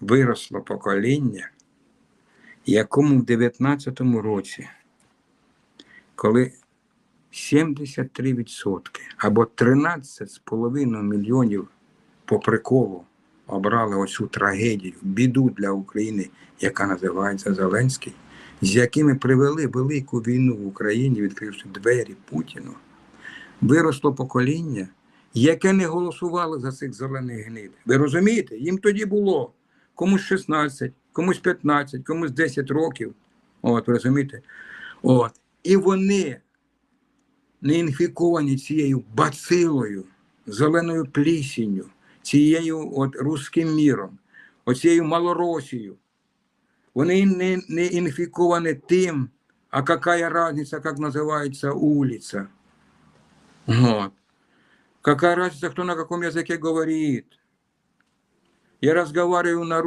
виросло покоління, якому в 19-му році, коли 73% або 13,5 мільйонів по приколу обрали оцю трагедію, біду для України, яка називається Зеленський, з якими привели велику війну в Україні, відкривши двері Путіну, виросло покоління, яке не голосувало за цих зелених гнид. Ви розумієте? Їм тоді було комусь 16, комусь 15, комусь 10 років. От, розумієте? От. І вони не інфіковані цією бацилою, зеленою плісінню, цією от руським міром, оцією малоросією. Вони не, не інфіковані тим, а какая разница, как называется улица. Вот. Какая разница, кто на каком языке говорит. Я разговариваю на